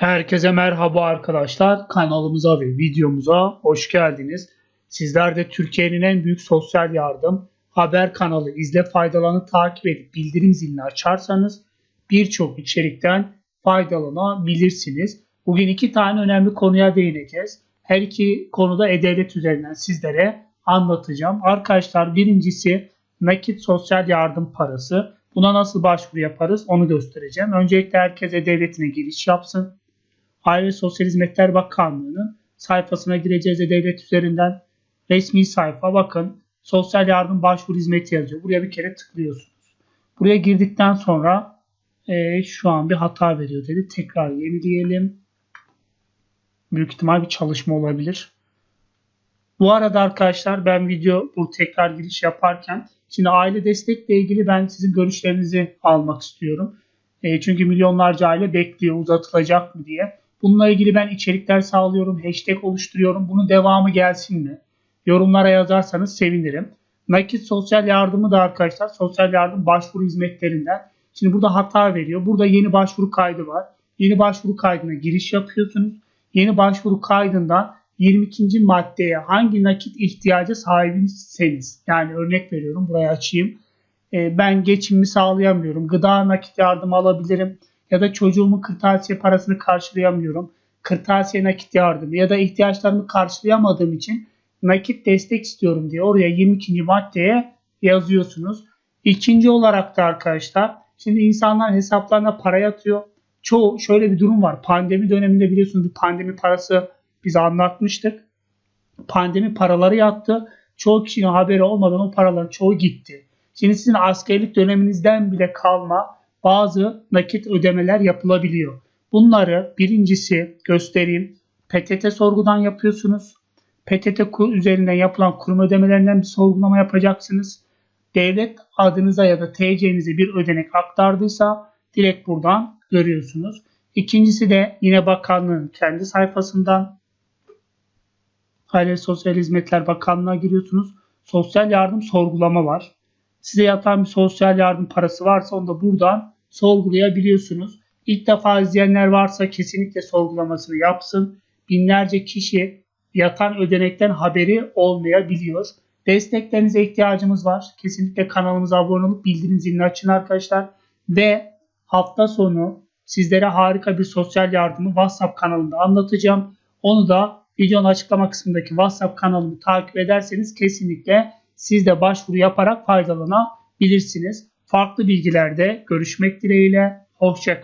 Herkese merhaba arkadaşlar. Kanalımıza ve videomuza hoş geldiniz. Sizler de Türkiye'nin en büyük sosyal yardım haber kanalı izle faydalanı takip edip bildirim zilini açarsanız birçok içerikten faydalanabilirsiniz. Bugün iki tane önemli konuya değineceğiz. Her iki konuda e-devlet üzerinden sizlere anlatacağım. Arkadaşlar birincisi nakit sosyal yardım parası. Buna nasıl başvuru yaparız onu göstereceğim. Öncelikle herkes e-devletine giriş yapsın. Aile Sosyal Hizmetler Bakanlığı'nın sayfasına gireceğiz e-devlet üzerinden. Resmi sayfa bakın. Sosyal yardım başvuru hizmeti yazıyor. Buraya bir kere tıklıyorsunuz. Buraya girdikten sonra e, şu an bir hata veriyor dedi. Tekrar yenileyelim. Büyük ihtimal bir çalışma olabilir. Bu arada arkadaşlar ben video bu tekrar giriş yaparken şimdi aile destekle ilgili ben sizin görüşlerinizi almak istiyorum. E, çünkü milyonlarca aile bekliyor uzatılacak mı diye. Bununla ilgili ben içerikler sağlıyorum, hashtag oluşturuyorum. Bunun devamı gelsin mi? Yorumlara yazarsanız sevinirim. Nakit sosyal yardımı da arkadaşlar sosyal yardım başvuru hizmetlerinden. Şimdi burada hata veriyor. Burada yeni başvuru kaydı var. Yeni başvuru kaydına giriş yapıyorsunuz. Yeni başvuru kaydından 22. maddeye hangi nakit ihtiyacı sahibiseniz yani örnek veriyorum buraya açayım. E, ben geçimimi sağlayamıyorum. Gıda nakit yardım alabilirim ya da çocuğumun kırtasiye parasını karşılayamıyorum. Kırtasiye nakit yardımı ya da ihtiyaçlarımı karşılayamadığım için nakit destek istiyorum diye oraya 22. maddeye yazıyorsunuz. İkinci olarak da arkadaşlar şimdi insanlar hesaplarına para yatıyor. Çoğu şöyle bir durum var. Pandemi döneminde biliyorsunuz pandemi parası biz anlatmıştık. Pandemi paraları yattı. Çoğu kişinin haberi olmadan o paraların çoğu gitti. Şimdi sizin askerlik döneminizden bile kalma bazı nakit ödemeler yapılabiliyor. Bunları birincisi göstereyim. PTT sorgudan yapıyorsunuz. PTT üzerinden yapılan kurum ödemelerinden bir sorgulama yapacaksınız. Devlet adınıza ya da TC'nize bir ödenek aktardıysa direkt buradan görüyorsunuz. İkincisi de yine bakanlığın kendi sayfasından Aile Sosyal Hizmetler Bakanlığı'na giriyorsunuz. Sosyal yardım sorgulama var. Size yatan bir sosyal yardım parası varsa onu da buradan sorgulayabiliyorsunuz. İlk defa izleyenler varsa kesinlikle sorgulamasını yapsın. Binlerce kişi yatan ödenekten haberi olmayabiliyor. Desteklerinize ihtiyacımız var. Kesinlikle kanalımıza abone olup bildirim zilini açın arkadaşlar. Ve hafta sonu sizlere harika bir sosyal yardımı WhatsApp kanalında anlatacağım. Onu da videonun açıklama kısmındaki WhatsApp kanalımı takip ederseniz kesinlikle siz de başvuru yaparak faydalanabilirsiniz. Farklı bilgilerde görüşmek dileğiyle. Hoşçakalın.